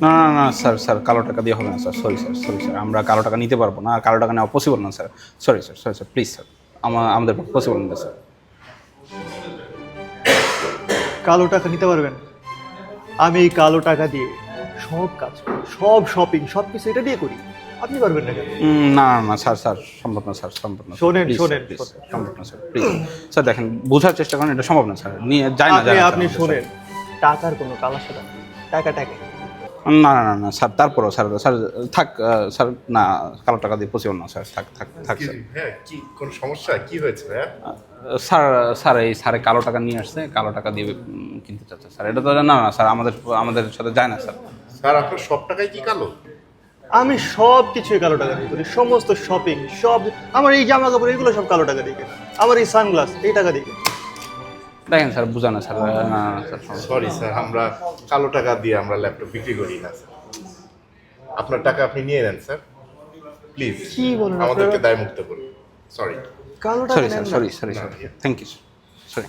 না না না স্যার স্যার কালো টাকা দিয়ে হবে না sir sorry sir sorry sir আমরা কালো টাকা নিতে পারব না আর কালো টাকা নেওয়া পসিবল না sir sorry sir sorry sir please sir আমার আমাদের পসিবল না স্যার। কালো টাকা নিতে পারবেন? আমি এই কালো টাকা দিয়ে সব কাজ সব শপিং সব কিছু এটা দিয়ে করি আপনি পারবেন না না না স্যার স্যার সম্ভব না স্যার সম্ভব না শোনেন, শোনেন। সম্ভব না স্যার প্লিজ স্যার। দেখেন বোঝার চেষ্টা করেন এটা সম্ভব না স্যার নিয়ে যায় না আপনি শোনেন টাকার কোনো কালা সাদা টাকা টাকা না না না না স্যার তারপরও স্যার স্যার থাক স্যার না কালো টাকা দিয়ে পসিবল না স্যার থাক থাক থাক স্যার। হ্যাঁ কি কোন সমস্যা? কি হয়েছে হ্যাঁ স্যার স্যার এই স্যারে কালো টাকা নিয়ে আসছে কালো টাকা দিয়ে কিনতে চাচ্ছে স্যার। এটা তো না না স্যার আমাদের আমাদের সাথে যায় না স্যার। স্যার আপনার সব টাকাই কি কালো? আমি সব কিছুই কালো টাকা দিয়ে করি সমস্ত শপিং সব আমার এই জামা কাপড় এগুলো সব কালো টাকা দিয়ে কেনা। আমার এই সানগ্লাস এই টাকা দিয়ে কেনা। দেখেন স্যার বুঝা না স্যার না। সরি স্যার আমরা কালো টাকা দিয়ে আমরা ল্যাপটপ বিক্রি করি না স্যার। আপনার টাকা আপনি নিয়ে নেন স্যার। প্লিজ কি বলুন আমাদেরকে দায়মুক্ত দায় মুক্ত করুন। সরি কালো টাকা sorry sir sorry sorry sorry thank you sorry